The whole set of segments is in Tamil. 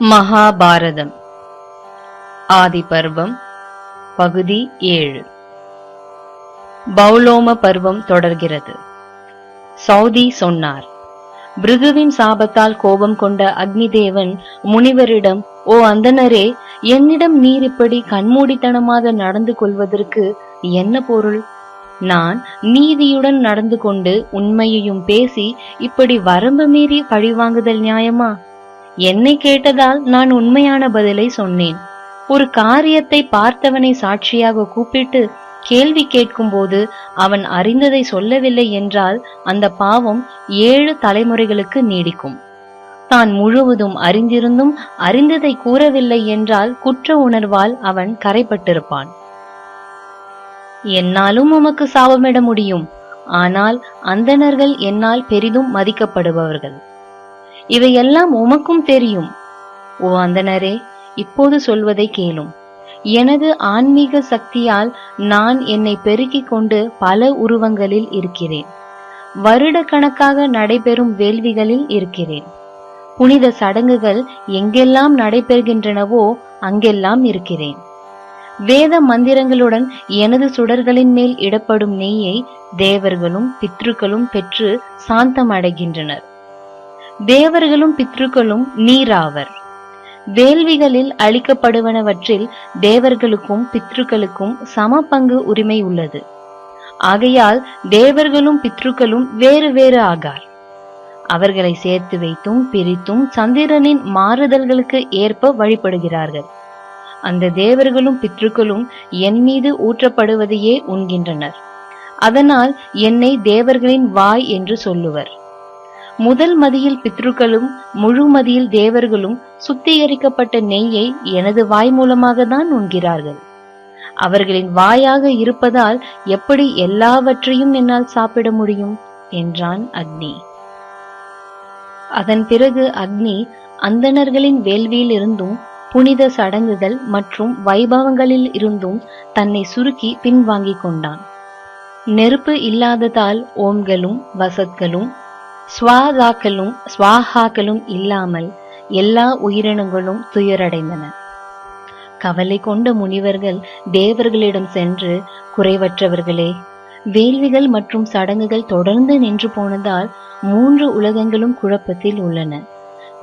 மகாபாரதம். ஆதிபர்வம் பகுதி ஏழு. பௌலோம பருவம் தொடர்கிறது. சௌதி சொன்னார் பிருகுவின் சாபத்தால் கோபம் கொண்ட அக்னிதேவன் முனிவரிடம் ஓ அந்தனரே என்னிடம் நீர் இப்படி கண்மூடித்தனமாக நடந்து கொள்வதற்கு என்ன பொருள்? நான் நீதியுடன் நடந்து கொண்டு உண்மையையும் பேசி இப்படி வரம்பு மீறி பழிவாங்குதல் நியாயமா? என்னை கேட்டதால் நான் உண்மையான பதிலை சொன்னேன். ஒரு காரியத்தை பார்த்தவனை சாட்சியாக கூப்பிட்டு கேள்வி கேட்கும்போது அவன் அறிந்ததை சொல்லவில்லை என்றால் அந்த பாவம் ஏழு தலைமுறைகளுக்கு நீடிக்கும். தான் முழுவதும் அறிந்திருந்தும் அறிந்ததை கூறவில்லை என்றால் குற்ற உணர்வால் அவன் கரைப்பட்டிருப்பான். என்னாலும் உமக்கு சாபமிட முடியும். ஆனால் அந்தணர்கள் என்னால் பெரிதும் மதிக்கப்படுபவர்கள். இவையெல்லாம் உமக்கும் தெரியும். ஓ அந்தனரே இப்போது சொல்வதை கேளும். எனது ஆன்மீக சக்தியால் நான் என்னை பெருக்கிக் கொண்டு பல உருவங்களில் இருக்கிறேன். வருட கணக்காக நடைபெறும் வேள்விகளில் இருக்கிறேன். புனித சடங்குகள் எங்கெல்லாம் நடைபெறுகின்றனவோ அங்கெல்லாம் இருக்கிறேன். வேத மந்திரங்களுடன் எனது சுடர்களின் மேல் இடப்படும் நெய்யை தேவர்களும் பித்ருக்களும் பெற்று சாந்தம் அடைகின்றனர் தேவர்களும் பித்ருக்களும் நீராவர். வேள்விகளில் அளிக்கப்படுவனவற்றில் தேவர்களுக்கும் பித்ருக்களுக்கும் சம பங்கு உரிமை உள்ளது. ஆகையால் தேவர்களும் பித்ருக்களும் வேறு வேறு ஆகார். அவர்களை சேர்த்து வைத்தும் பிரித்தும் சந்திரனின் மாறுதல்களுக்கு ஏற்ப வழிபடுகிறார்கள். அந்த தேவர்களும் பித்ருக்களும் என் மீது ஊற்றப்படுவதையே உண்கின்றனர். அதனால் என்னை தேவர்களின் வாய் என்று சொல்லுவர். முதல் மதியில் பித்ருக்களும் முழு மதியில் தேவர்களும் சுத்திகரிக்கப்பட்ட நெய்யை எனது வாய் மூலமாக தான் உண்கிறார்கள். அவர்களின் வாயாக இருப்பதால் எப்படி எல்லாவற்றையும் என்னால் சாப்பிட முடியும்? என்றான் அக்னி. அதன் பிறகு அக்னி அந்தணர்களின் வேள்வியில் இருந்தும் புனித சடங்குகள் மற்றும் வைபவங்களில் இருந்தும் தன்னை சுருக்கி பின்வாங்கிக் கொண்டான். நெருப்பு இல்லாததால் ஓம்களும் வசத்களும் ஸ்வாதாக்களும் ஸ்வாஹாக்களும் இல்லாமல் எல்லா உயிரினங்களும் துயரடைந்தன. கவலை கொண்ட முனிவர்கள் தேவர்களிடம் சென்று குறைவற்றவர்களே வேள்விகள் மற்றும் சடங்குகள் தொடர்ந்து நின்று போனதால் மூன்று உலகங்களும் குழப்பத்தில் உள்ளன.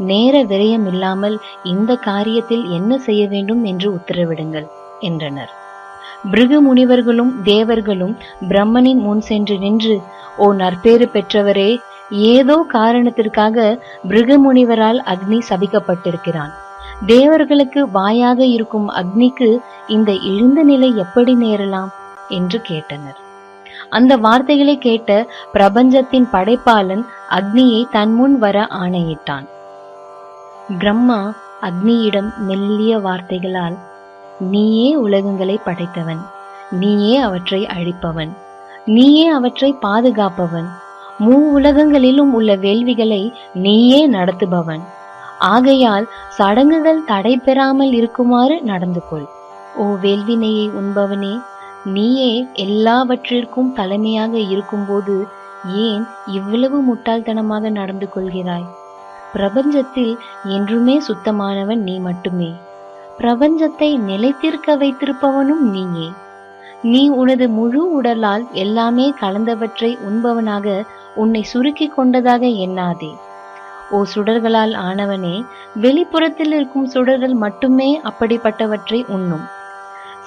நேர விரயம் இல்லாமல் இந்த காரியத்தில் என்ன செய்ய வேண்டும் என்று உத்தரவிடுங்கள் என்றனர். பிருகு முனிவர்களும் தேவர்களும் பிரம்மனின் முன் சென்று நின்று ஓ நற்பேறு பெற்றவரே ஏதோ காரணத்திற்காக பிருகமுனிவரால் அக்னி சபிக்கப்பட்டிருக்கிறான். தேவர்களுக்கு வாயாக இருக்கும் அக்னிக்கு இந்த இழிந்த நிலை எப்படி நேரலாம்? என்று கேட்டனர். அந்த வார்த்தைகளை கேட்ட பிரபஞ்சத்தின் படைப்பாளன் அக்னியை தன் முன் வர ஆணையிட்டான். பிரம்மா அக்னியிடம் மெல்லிய வார்த்தைகளால் நீயே உலகங்களை படைத்தவன். நீயே அவற்றை அழிப்பவன். நீயே அவற்றை பாதுகாப்பவன். மூ உலகங்களிலும் உள்ள வேள்விகளை நீயே நடத்துபவன். ஆகையால் சடங்குகள் தடைபெறாமல் இருக்குமாறு நடந்து கொள் ஓ வேள்வினையை உண்பவனே நீயே எல்லாவற்றிற்கும் தலைமையாக இருக்கும்போது ஏன் இவ்வளவு முட்டாள்தனமாக நடந்து கொள்கிறாய் பிரபஞ்சத்தில் என்றுமே சுத்தமானவன் நீ மட்டுமே. பிரபஞ்சத்தை நிலைத்திருக்க வைத்திருப்பவனும் நீயே. நீ உனது முழு உடலால் எல்லாமே கலந்தவற்றை உண்பவனாக உன்னை சுருக்கிக் கொண்டதாக எண்ணாதே. ஓ சுடர்களால் ஆனவனே வெளிப்புறத்தில் இருக்கும் சுடர்கள் மட்டுமே அப்படிப்பட்டவற்றை உண்ணும்.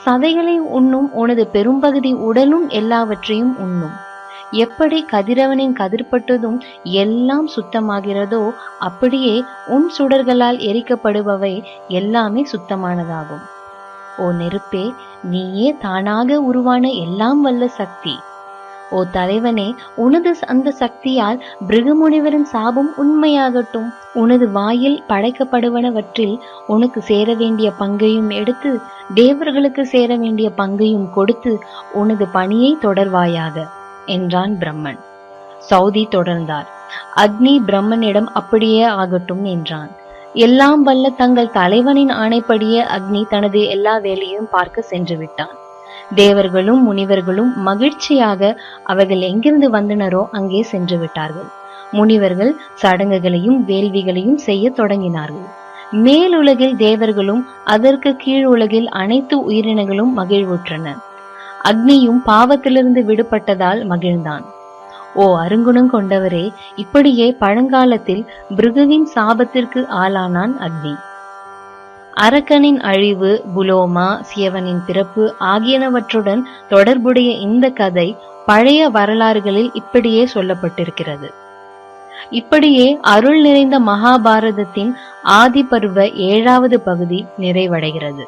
சதைகளை உண்ணும் உனது பெரும்பகுதி உடலும் எல்லாவற்றையும் உண்ணும். எப்படி கதிரவனின் கதிர்பட்டதும் எல்லாம் சுத்தமாகிறதோ அப்படியே உன் சுடர்களால் எரிக்கப்படுபவை எல்லாமே சுத்தமானதாகும். ஓ நெருப்பே நீயே தானாக உருவான எல்லாம் வல்ல சக்தி. ஓ தலைவனே உனது அந்த சக்தியால் பிருகுமுனிவரின் சாபம் உண்மையாகட்டும். உனது வாயில் படைக்கப்படுவனவற்றில் உனக்கு சேர வேண்டிய பங்கையும் எடுத்து தேவர்களுக்கு சேர வேண்டிய பங்கையும் கொடுத்து உனது பணியை தொடர்வாயாக என்றான் பிரம்மன். சௌதி தொடர்ந்தார். அக்னி பிரம்மனிடம் அப்படியே ஆகட்டும் என்றான். எல்லாம் வல்ல தங்கள் தலைவனின் ஆணைப்படியே அக்னி தனது எல்லா வேலையும் பார்க்க சென்று விட்டான். தேவர்களும் முனிவர்களும் மகிழ்ச்சியாக அவர்கள் எங்கிருந்து வந்தனரோ அங்கே சென்று விட்டார்கள். முனிவர்கள் சடங்குகளையும் வேள்விகளையும் செய்ய தொடங்கினார்கள். மேலுலகில் தேவர்களும் அதற்கு கீழ் உலகில் அனைத்து உயிரினங்களும் மகிழ்வுற்றன. அக்னியும் பாவத்திலிருந்து விடுபட்டதால் மகிழ்ந்தான். ஓ அருங்குணம் கொண்டவரே இப்படியே பழங்காலத்தில் பிருகுவின் சாபத்திற்கு ஆளானான் அக்னி. அரக்கனின் அழிவு புலோமா சியவனின் பிறப்பு ஆகியனவற்றுடன் தொடர்புடைய இந்த கதை பழைய வரலாறுகளில் இப்படியே சொல்லப்பட்டிருக்கிறது. இப்படியே அருள் நிறைந்த மகாபாரதத்தின் ஆதிபர்வ ஏழாவது பகுதி நிறைவடைகிறது.